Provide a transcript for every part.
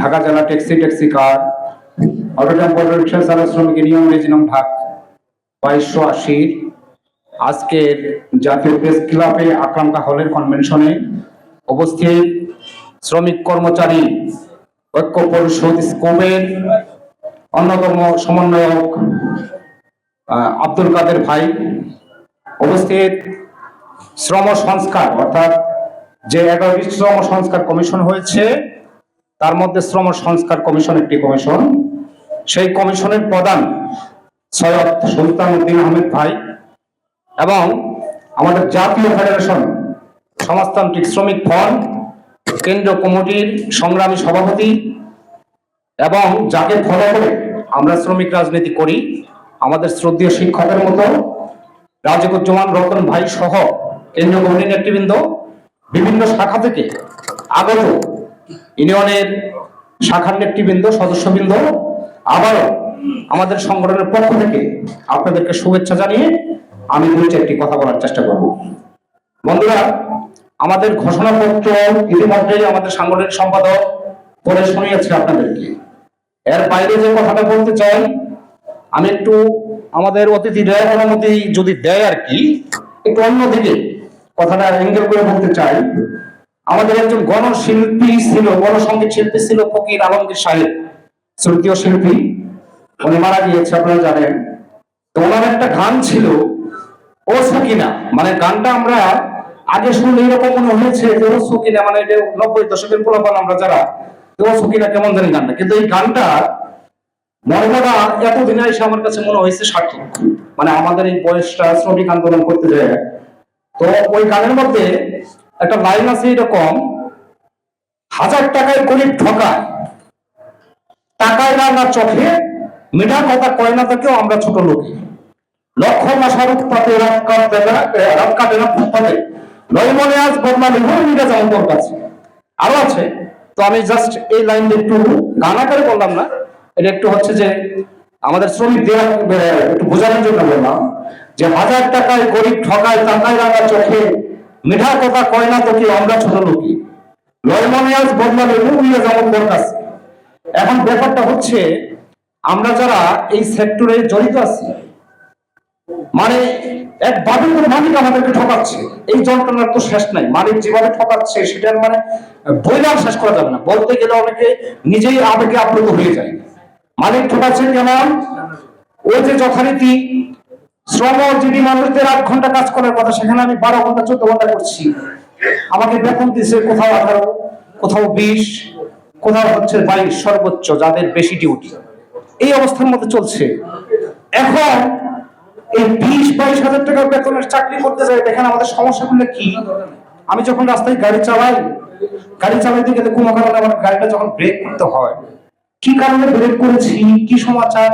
ঢাকা জেলা taxi taxi car, auto tempo rickshaw চালক শ্রমিক ইউনিয়ন রেজিনাম ঢাক বাইশশো আশির আজকের জাতীয় প্রেস ক্লাবে আকাঙ্ক্ষা হলের কনভেনশনে উপস্থিত শ্রমিক কর্মচারী, ঐক্য পরিষদ স্কোমের অন্যতম সমন্বয়ক আব্দুল কাদের ভাই উপস্থিত শ্রম সংস্কার, অর্থাৎ যে এগারোটি শ্রম সংস্কার কমিশন হয়েছে তার মধ্যে শ্রম সংস্কার কমিশন একটি কমিশন। সেই কমিশনের প্রধান সৈয়দ সুলতান উদ্দিন আহমেদ ভাই এবং আমাদের জাতীয় ফেডারেশন সমাজতান্ত্রিক শ্রমিক ফ্রন্ট কেন্দ্রীয় কমিটির সংগ্রামী সভাপতি এবং যাকে ফলো করে আমরা শ্রমিক রাজনীতি করি, আমাদের শ্রদ্ধীয় শিক্ষকের মতো রাজিকুজ্জামান রতন ভাই সহ কেন্দ্রীয় কমিটির নেতৃবৃন্দ বিভিন্ন শাখা থেকে আগত ইউনিয়নের শাখার নেতৃবৃন্দ সদস্যবৃন্দ, আবারও আমাদের সংগঠনের পক্ষ থেকে আপনাদেরকে শুভেচ্ছা জানিয়ে আমি দুই চারটি কথা বলার চেষ্টা করব। বন্ধুরা, আমাদের ঘোষণাপত্র ইতিমধ্যেই আমাদের সাংগঠনিক সম্পাদক পড়ে শুনিয়েছে আপনাদেরকে। এর বাইরে যে কথাটা বলতে চাই, আমি একটু আমাদের অতিথিদের অনুমতি যদি দেয় আর কি, একটু অন্যদিকে কথাটা অ্যাঙ্গেল করে বলতে চাই। আমাদের একজন গণশিল্পী ছিল গণসঙ্গীত শিল্পী ছিল ফকির আলমগীর সাহেব। শ্রুতীয় শিল্পী? উনি মারা গিয়েছে, আপনারা জানেন। তো ওনার একটা গান ছিল, ও সকিনা। মানে গানটা আমরা আগে শুনলে এরকম মনে হয়েছে যে, ও সকিনা মানে নব্বই দশকের পোলাপান আমরা যারা ও সকিনা কেমন জানি গানটা। কিন্তু এই গানটা মর্মটা এতদিনে এসে আমার কাছে মনে হয়েছে সার্থক। মানে আমাদের এই বয়সটা শ্রমিক আন্দোলন করতে যায়। তো ওই গানের মধ্যে একটা লাইন আছে এরকম হাজার টাকায় গরিব ঠকায়। টাকায় না না চোখে, মিঠা কথা কয় না তাকেও আমরা ছোট লোকে লক্ষ মাসার উৎপাতে কাটে না ফুটপাতে নয় মনে আজ বদনামি হয়ে মিটা যাব তোর কাছে। আরও আছে, তো আমি জাস্ট এই লাইনটা একটু গান আকারে বললাম না, এটা একটু হচ্ছে যে আমাদের শ্রমিক শ্রমিকদের একটু বোঝানোর জন্য বললাম যে হাজার টাকায় গরিব ঠকায়, টাকায় রাঙা চোখে মিঠা কথা কয় না তোকে আমরা ছোট লোকে লয় মনে আজ বদনামি হয়ে যাব তোর এখন ব্যাপারটা হচ্ছে, আমরা যারা এই সেক্টরে জড়িত আছি মানে এক বাদুর মালিক আমাদেরকে ঠকাচ্ছে, এই যন্ত্রণার তো শেষ নাই। মালিক যেভাবে ঠকাচ্ছে, সেটার মানে বইলে আর শেষ করা যাবে না। বলতে গেলে অনেকে নিজেই আবেগে আপ্লুত হয়ে যায়। মালিক ঠকাচ্ছে কেমন ওই যে যথারীতি শ্রমজীবী মানুষদের আট ঘণ্টা কাজ করার কথা, সেখানে আমি বারো ঘণ্টা, চোদ্দ ঘণ্টা করছি। আমাকে বেতন দিচ্ছে কোথাও আঠারো, কোথাও বিশ, কোথাও হচ্ছে বাইশ সর্বোচ্চ, যাদের বেশি ডিউটি এই অবস্থার মধ্যে চলছে। এখন এই বিশ, বাইশ হাজার টাকা বেতনের চাকরি করতে যাই, দেখেন আমাদের সমস্যাগুলো কি? আমি যখন রাস্তায় গাড়ি চালাই, গাড়ি চালাইতে গেলে কোনো কারণে আমার গাড়িটা যখন ব্রেক করতে হয় কি কারণে ব্রেক করেছি কি সমাচার,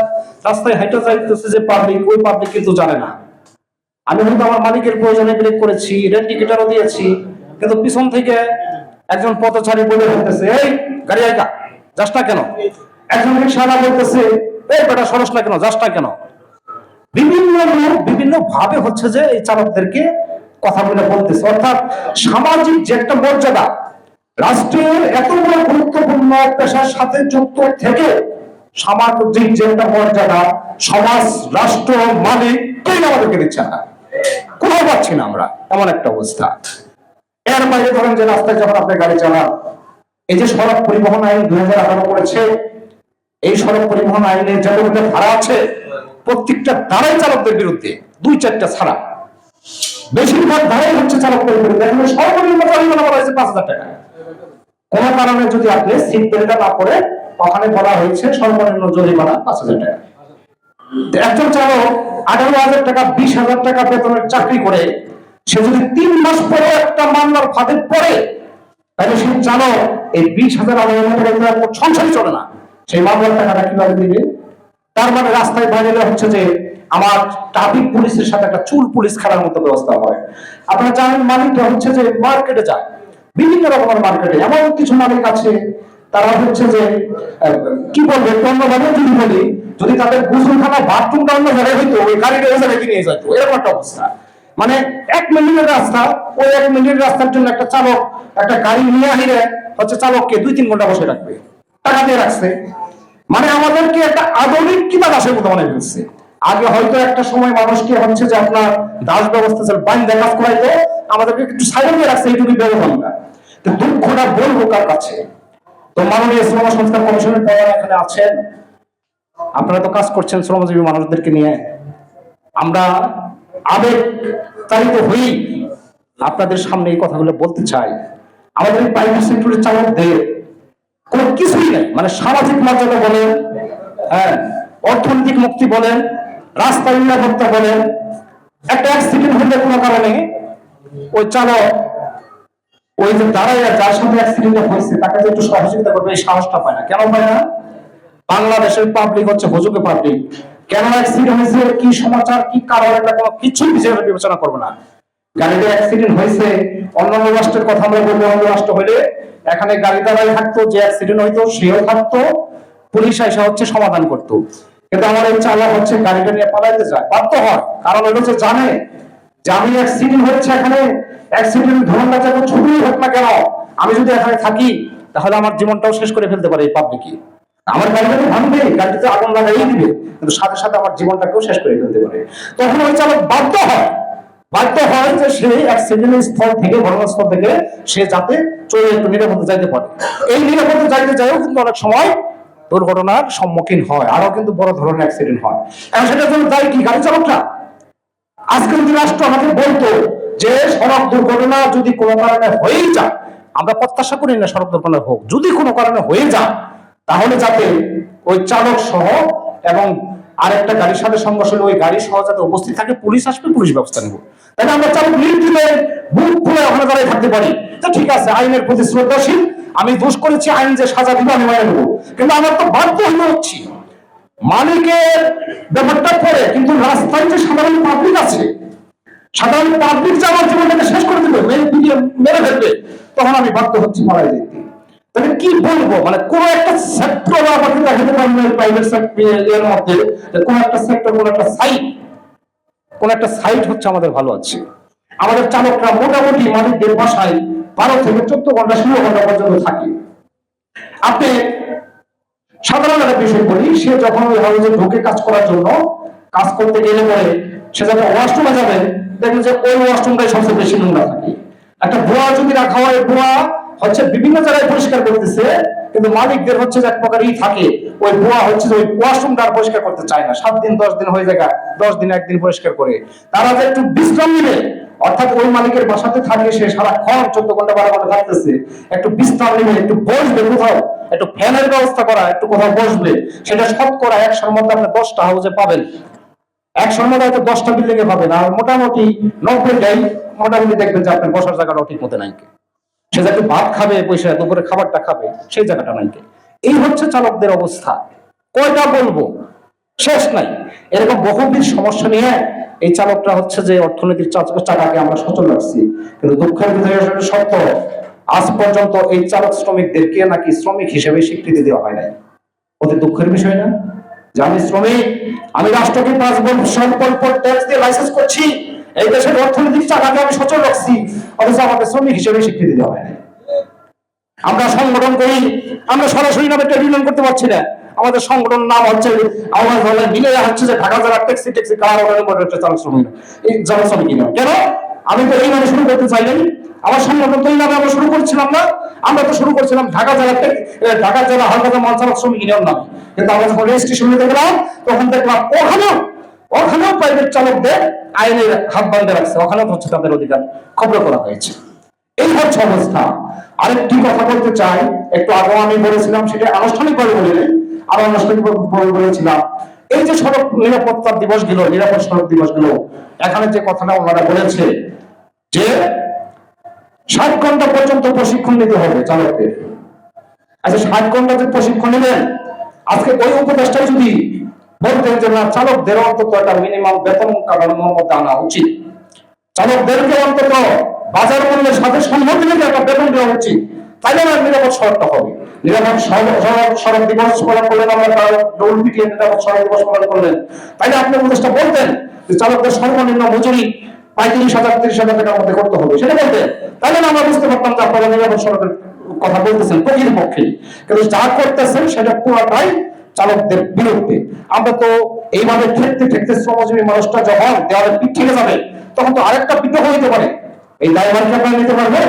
রাস্তায় হাইটা যাইতেছে যে পাবলিক ওই পাবলিক কিন্তু জানে না। আমি হয়তো আমার মালিকের প্রয়োজনে ব্রেক করেছি, রেল টিকিটারও দিয়েছি, কিন্তু পিছন থেকে একজন পথচারী বলে বলতেছে, এই, গাড়ি আইকা যাস কেন? একজন রিক্সাওয়ালা বলতেছে, এই বেটা, সরস না কেন, যাস কেন? বিভিন্ন লোক বিভিন্ন ভাবে হচ্ছে যে এই চালকদেরকে কথা বলে বলতেছে। অর্থাৎ সামাজিক যে একটা মর্যাদা, রাষ্ট্রের এত বড় গুরুত্বপূর্ণ পেশার সাথে যুক্ত থেকে সামাজিক যে একটা মর্যাদা, সমাজ, রাষ্ট্র, মালিক, কেউ আমাদেরকে দিচ্ছে না। কোথাও পাচ্ছি না আমরা, এমন একটা অবস্থা। এর বাইরে ধরেন যে রাস্তায় যখন আপনি গাড়ি চালান, এই যে সড়ক পরিবহন আইন দুই হাজার আঠারো করেছে, এই সড়ক পরিবহন আইনে যতগুলো ধারা আছে, প্রত্যেকটা ধারাই চালকদের বিরুদ্ধে, দুই চারটা ছাড়া। বেশিরভাগ ধারাই হচ্ছে চালকদের বিরুদ্ধে, এখন সর্বনিম্ন জরিমানা বলা হয়েছে পাঁচ হাজার টাকা। কোন কারণে যদি আপনি সিট বেল্টটা না পরে ওখানে বলা হয়েছে, সর্বনিম্ন জরিমানা পাঁচ হাজার টাকা। একজন চালক আঠারো হাজার টাকা, বিশ হাজার টাকা বেতনের চাকরি করে, সে যদি তিন মাস পরে একটা মামলার ফাঁদে পড়ে, তাহলে সে চালক এই বিশ হাজার সংসারই চলে না। সেই মামলার টাকাটা কীভাবে দিবে? তার মানে রাস্তায় বাইরে হচ্ছে যে আমার ট্রাফিক পুলিশের সাথে একটা চুল পুলিশ খেলার মতো ব্যবস্থা হয়। আপনারা জানেন মালিকটা হচ্ছে যে মার্কেটে যায়। বিভিন্ন রকমের মার্কেটে এমন কিছু মালিক আছে, তারা হচ্ছে যে কি বলবে অন্যভাবে যদি বলি, যদি তাদের গুসলখানা বাথরুমটা অন্য জায়গায় হইতো, ওই গাড়িটা ওই জায়গায় নিয়ে যেত এরকম একটা অবস্থা। মানে এক মিনিটের রাস্তা, ওই এক মিনিটের রাস্তার জন্য একটা চালক, একটা গাড়ি নিয়ে আহিরে হচ্ছে চালককে দুই তিন ঘণ্টা বসে রাখবে, টাকা দিয়ে রাখছে। মানে আমাদেরকে একটা আধুনিক কিবা দাসের মতো মনে ফেলছে আগে হয়তো একটা সময় মানুষকে হচ্ছে যে আপনার দাস ব্যবস্থা ছিল বাইন কাজ করাইতো, আমাদেরকে একটু দিয়ে রাখছে এইটুকু ব্যবধানটা তো দুঃখটা বলব কার কাছে? তো মাননীয় শ্রম সংস্কার কমিশনের প্রধান এখানে আছেন। আপনারা তো কাজ করছেন শ্রমজীবী মানুষদেরকে নিয়ে। আমরা আবেগ তাড়িত হই আপনাদের সামনে এই কথাগুলো বলতে চাই। আমাদের প্রাইভেট সেক্টরের চালকদের কোনো কিছুই নেই। মানে সামাজিক মর্যাদা বলেন হ্যাঁ অর্থনৈতিক মুক্তি বলেন রাস্তায় নিরাপত্তা বলেন একটা অ্যাক্সিডেন্ট হলে কোনো কারণে ওই চালক ওই যে দাঁড়াইয়া যার সাথে অ্যাক্সিডেন্ট হয়েছে, তাকে যে একটু সহযোগিতা করবে, এই সাহসটা পায় না। কেন পায় না? বাংলাদেশের পাবলিক হচ্ছে হুজুকে পাবলিক কেন অ্যাক্সিডেন্ট হয়েছে? কি সমাচার? কি কারণ? এটা কোনো কিছুই বিচার বিবেচনা করবে না। গাড়িতে অ্যাক্সিডেন্ট হয়েছে, অন্যান্য রাষ্ট্রের কথা আমরা বলব, অন্য রাষ্ট্র হলে এখানে গাড়ি দাঁড়াই থাকতো, যে অ্যাক্সিডেন্ট হইতো, সেও থাকতো, পুলিশ এসে হচ্ছে সমাধান করতো। কিন্তু আমার এই চালক হচ্ছে গাড়িটা নিয়ে পালাইতে যায় বাধ্য হয়। কারণ হলো যে জানে যে আমি অ্যাক্সিডেন্ট হচ্ছে এখানে অ্যাক্সিডেন্ট ধরুন না যত ছুটি হোক না কেন, আমি যদি এখানে থাকি, তাহলে আমার জীবনটাও শেষ করে ফেলতে পারে এই পাবলিকই আমার গাড়িটা ভাঙবে, গাড়িতে আগুন লাগাই দিবে, কিন্তু সাথে সাথে আমার জীবনটাকেও শেষ করে ফেলতে পারে। তখন ওই চালক বাধ্য হয় বাধ্য হয় যে সে অ্যাক্সিডেন্ট স্থল থেকে, ঘটনাস্থল থেকে সে যাতে চলে একটু নিরাপদে যাইতে পারে। এই নিরাপদে যাইতে যাইও কিন্তু অনেক সময় দুর্ঘটনার সম্মুখীন হয়। আরও কিন্তু বড় ধরনের অ্যাক্সিডেন্ট হয়। এবং সেটার জন্য দায়ী কি? গাড়ি চালকটা আজকে যদি রাষ্ট্র আমাকে বলতো যে, সড়ক দুর্ঘটনা যদি কোনো কারণে হয়েই যায়, আমরা প্রত্যাশা করি না সড়ক দুর্ঘটনা হোক। যদি কোনো কারণে হয়ে যায়, তাহলে যাতে ওই চালক সহ এবং আরেকটা গাড়ির সাথে সংঘর্ষ হলে ওই গাড়ি সহ যাতে উপস্থিত থাকে, পুলিশ আসবে, পুলিশ ব্যবস্থা নেব। তাহলে আমরা চালক লিড দিলে বুক খুলে ওখানে দাঁড়িয়ে থাকতে পারি। তো ঠিক আছে, আইনের প্রতি শ্রদ্ধাশীল। আমি দোষ করেছি, আইন যে সাজা দিব আমি মেনে নেব। কিন্তু আমার তো বাধ্য হয়ে হচ্ছি। মালিকের ব্যাপারটা পরে, কিন্তু রাস্তায় যে সাধারণ পাবলিক আছে, সাধারণ পাবলিক যে আমার জীবনটাকে শেষ করে দেবে মেরে ফেলবে, তখন আমি বাধ্য হচ্ছি মারা যেতে। তাহলে কি বলব? মানে কোন একটা সেক্টর আমাকে দেখাতে পারবে না প্রাইভেট সেক্টর মধ্যে কোন একটা সেক্টর কোন একটা সাইট কোন একটা সাইট হচ্ছে আমাদের ভালো আছে। আমাদের চালকরা মোটামুটি মালিকদের বাসায় বারো থেকে চোদ্দ ঘণ্টা ষোলো ঘণ্টা পর্যন্ত থাকে। আপনি সাধারণ একটা বিষয় বলি, সে যখন ওই হাউসে ঢুকে কাজ করার জন্য কাজ করতে গেলে পরে সে যখন ওয়াশরুমে যাবে দেখবেন যে ওই ওয়াশরুমটাই সবচেয়ে বেশি নোংরা থাকে। একটা বুয়া যদি রাখা হয় বুয়া হচ্ছে বিভিন্ন জায়গায় পরিষ্কার করতেছে কিন্তু মালিকদের হচ্ছে এক প্রকারই থাকে। ওই বুয়া হচ্ছে ওই ওয়াশরুমটা আর পরিষ্কার করতে চায় না। সাত দিন, দশ দিন হয়ে যায় দশ দিন, একদিন পরিষ্কার করে। তারা যে একটু বিশ্রাম নিবে, অর্থাৎ ওই মালিকের বাসাতে থাকে সে সারাক্ষণ চোদ্দ ঘণ্টা, বারো ঘণ্টা থাকতেছে, একটু বিশ্রাম নেবে, একটু বসবে কোথাও, একটু ফ্যানের ব্যবস্থা করা, একটু কোথাও বসবে, সেটা শতকরা একশোর মধ্যে আপনি দশটা হাউসে পাবেন। একশোর মধ্যে হয়তো দশটা বিল্ডিং এ পাবেন, আর মোটামুটি নব্বইটাই, মোটামুটি দেখবেন যে আপনার বসার জায়গাটাও ঠিক মতো নাই। সে যে একটু ভাত খাবে, পয়সা, দুপুরে খাবারটা খাবে, সেই জায়গাটা নাই এই হচ্ছে চালকদের অবস্থা। কয়টা বলব? শেষ নাই। এরকম বহুবিধ সমস্যা নিয়ে এই চালকরা হচ্ছে যে অর্থনীতির চাকাকে আমরা সচল রাখছি। কিন্তু দুঃখের ভিতরে সত্য। আজ পর্যন্ত এই চালক শ্রমিকদেরকে নাকি শ্রমিক হিসেবে স্বীকৃতি দেওয়া হয় নাই। অতি দুঃখের বিষয় না? যে আমি শ্রমিক, আমি রাষ্ট্রকে পাঁচ বছর পর পর ট্যাক্স দিয়ে লাইসেন্স করছি। এই দেশের অর্থনৈতিক চাকাকে আমি সচল রাখছি অথচ আমাকে শ্রমিক হিসেবে স্বীকৃতি দেওয়া হয় আমরা সংগঠন করি আমরা সরাসরি নামে ট্রেড ইউনিয়ন করতে পারছি না। আমাদের সংগঠন নাম হচ্ছে আমার দলের মিলে হচ্ছে যে ঢাকা জেলা ট্যাক্সি ট্যাক্সি অর্গানাইজেশন একটা চালক শ্রমিক। এই জেলা শ্রমিক কেন? আমি তো এই নামে শুরু করতে চাইলেন আমার সংগঠন তো এই নামে আমরা শুরু করছিলাম না। আমরা তো শুরু করছিলাম ঢাকা জেলা ট্যাক্স- এ, ঢাকা জেলা হালকাতা মাল শ্রমিক ইউনিয়ন নামে। কিন্তু আমরা যখন রেজিস্ট্রেশন গেলাম তখন দেখলাম ওখানেও ওখানেও প্রাইভেট চালকদের আইনের হাত বান্ধে রাখছে, ওখানেও হচ্ছে তাদের অধিকার খবর করা হয়েছে। এই হচ্ছে অবস্থা। আরেকটি কথা বলতে চাই, একটু আগে আমি বলেছিলাম, সেটা আনুষ্ঠানিক ভাবে বলি নাই, আর আনুষ্ঠানিক ভাবে বলেছিলাম। এই যে সড়ক নিরাপত্তা দিবসগুলো নিরাপদ সড়ক দিবসগুলো এখানে যে কথাটা ওনারা বলেছে, যে ষাট ঘণ্টা পর্যন্ত প্রশিক্ষণ নিতে হবে চালকদের। আচ্ছা ষাট ঘণ্টা যে প্রশিক্ষণ নিলেন, আজকে ওই উপদেশটাই যদি বলতেন যে, না, চালকদের অন্তত একটা মিনিমাম বেতন কাঠামোর মধ্যে আনা উচিত। চালকদেরকে অন্তত বাজার মূল্যের সাথে সম্মতি রেখে একটা বেতন দেওয়া উচিত। তাইলে আমার নিরাপদ সড়কটা হবে। নিরাপদ সড়ক দিবস পালন করলেন আমরা ডোল পিটিয়ে নিরাপদ সড়ক দিবস পালন করলেন। তাইলে আপনি উপদেশটা বলতেন যে, চালকদের সর্বনিম্ন মজুরি পঁয়ত্রিশ হাজার, তিরিশ হাজার টাকার মধ্যে করতে হবে। সেটা বলতেন। তাইলে না আমরা বুঝতে পারতাম যে, আপনারা নিরাপদ সড়কের কথা বলতেছেন প্রকৃতপক্ষে। কিন্তু যা করতেছেন সেটা পুরোটাই চালকদের বিরুদ্ধে। আমরা তো এইভাবে ঠেকতে ঠেকতে শ্রমজীবী মানুষটা যখন দেওয়ালে পিঠ যাবে, তখন তো আরেকটা বিদ্রোহ হইতে পারে। এই দায়ভার কি আপনারা নিতে পারবেন?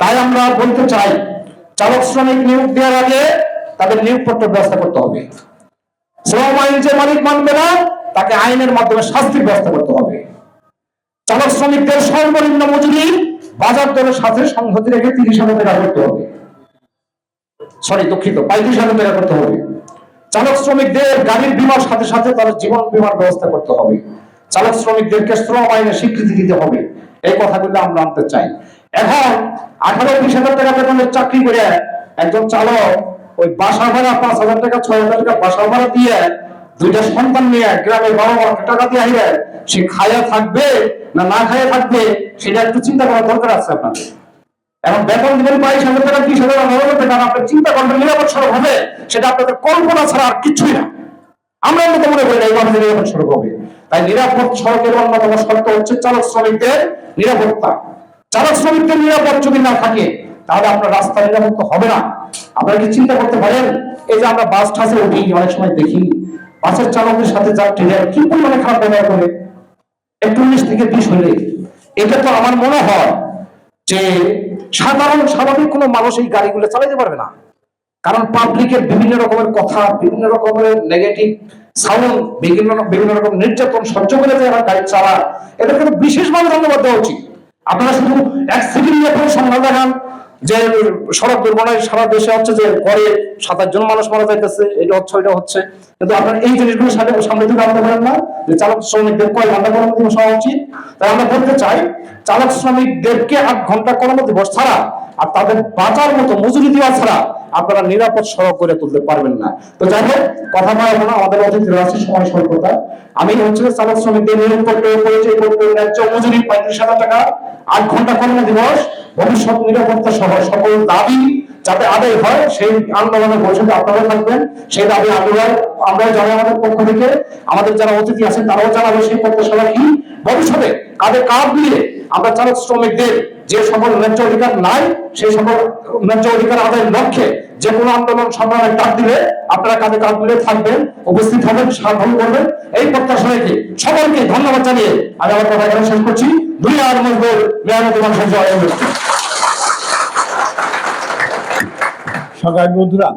তাই আমরা বলতে চাই, চালক শ্রমিক নিয়োগ দেওয়ার আগে তাদের নিয়োগপত্র ব্যবস্থা করতে হবে। শ্রম আইন যে মালিক মানবে না, তাকে আইনের মাধ্যমে শাস্তির ব্যবস্থা করতে হবে। চালক শ্রমিকদের সর্বনিম্ন মজুরি বাজার দরের সাথে সংহতি রেখে তিরিশ হাজার টাকা করতে হবে। সরি দুঃখিত, পঁয়ত্রিশ হাজার টাকা করতে হবে। চালক শ্রমিকদের গাড়ির বিমার সাথে সাথে তাদের জীবন বিমার ব্যবস্থা করতে হবে। চালক শ্রমিকদেরকে শ্রম আইনে স্বীকৃতি দিতে হবে। এই কথাগুলো আমরা আনতে চাই। এখন আঠারো বিশ হাজার টাকা বেতনের চাকরি করে একজন চালক ওই বাসা ভাড়া পাঁচ হাজার টাকা, ছয় হাজার টাকা বাসা ভাড়া দিয়ে দুইটা সন্তান নিয়ে গ্রামে বারো লাখ টাকা দিয়ে আইলে সে খায়া থাকবে না না খায়া থাকবে সেটা একটু চিন্তা করার দরকার আছে আপনাদের। এখন বেতন দিবেন বাইশ হাজার টাকা, ত্রিশ হাজার আঠারো হাজার টাকা আপনি চিন্তা করবেন নিরাপদ সড়ক হবে সেটা আপনাদের কল্পনা ছাড়া আর কিছুই না। আমরা মতো মনে করি না, এই মানুষের নিরাপদ সড়ক হবে। তাই নিরাপদ সড়কের অন্যতম শর্ত হচ্ছে চালক শ্রমিকদের নিরাপত্তা। চালক শ্রমিকদের নিরাপদ যদি না থাকে, তাহলে আপনার রাস্তা নিরাপত্তা হবে না। আপনারা কি চিন্তা করতে পারেন? এই যে আমরা বাস টাসে উঠি, অনেক সময় দেখি, বাসের চালকের সাথে যাত্রীরা কি পরিমাণে খারাপ ব্যবহার করে? একটু উনিশ থেকে বিশ হলে। এটা তো আমার মনে হয় যে সাধারণ, স্বাভাবিক কোনো মানুষ এই গাড়িগুলো চালাইতে পারবে না। কারণ পাবলিকের বিভিন্ন রকমের কথা, বিভিন্ন রকমের নেগেটিভ সাউন্ড বিভিন্ন বিভিন্ন রকম নির্যাতন সহ্য করে যারা গাড়ি চালায়, এদেরকে বিশেষভাবে ধন্যবাদ দেওয়া উচিত। আপনারা শুধু এক সেকেন্ড সংখ্যা দেখান। যে সড়ক দুর্ঘটনায় সারা দেশে হচ্ছে যে পরে সাত জন মানুষ মারা যাইতেছে, এটা হচ্ছে এটা হচ্ছে। কিন্তু আপনার এই জিনিসগুলো সামনে থেকে আনতে পারেন না, যে চালক শ্রমিকদের কয় ঘণ্টা কর্মদিবস দিবস হওয়া উচিত। তাই আমরা বলতে চাই, চালক শ্রমিকদেরকে আট ঘণ্টা কর্মদিবস দিবস ছাড়া আর তাদের বাঁচার মতো মজুরি দেওয়া ছাড়া আপনারা নিরাপদ সড়ক করে তুলতে পারবেন না। তো যাই হোক, কথা বলা না আমাদের আছে সময় স্বল্পতা। আমি হচ্ছে চালক শ্রমিকদের নিয়োগ করতে, পরিচয় করতে, ন্যায্য মজুরি পঁয়ত্রিশ হাজার টাকা। আট ঘণ্টা কর্ম দিবস, ভবিষ্যৎ নিরাপত্তা সহ সকল দাবি যাতে আদায় হয়, সেই আন্দোলনের বৈঠকে আপনারা থাকবেন। সেই দাবি আমরা আমরা জানাই আমাদের পক্ষ থেকে। আমাদের যারা অতিথি আছেন, তারাও জানাবে সেই প্রত্যাশা কি ভবিষ্যতে কাদের কাজ দিয়ে আমরা চালক শ্রমিকদের যে সকল ন্যায্য অধিকার নাই, সেই সকল ন্যায্য অধিকার আদায়ের লক্ষ্যে যে কোনো আন্দোলন সংগ্রামের ডাক দিলে আপনারা কাঁধে কাঁধ মিলে থাকবেন, উপস্থিত হবেন সাধন করবেন এই প্রত্যাশা রেখে সকলকে ধন্যবাদ জানিয়ে আমি আমার কথা এখানে শেষ করছি দুই আর মজবুর মেহনতি মানুষের জয়। সবাই বন্ধুরা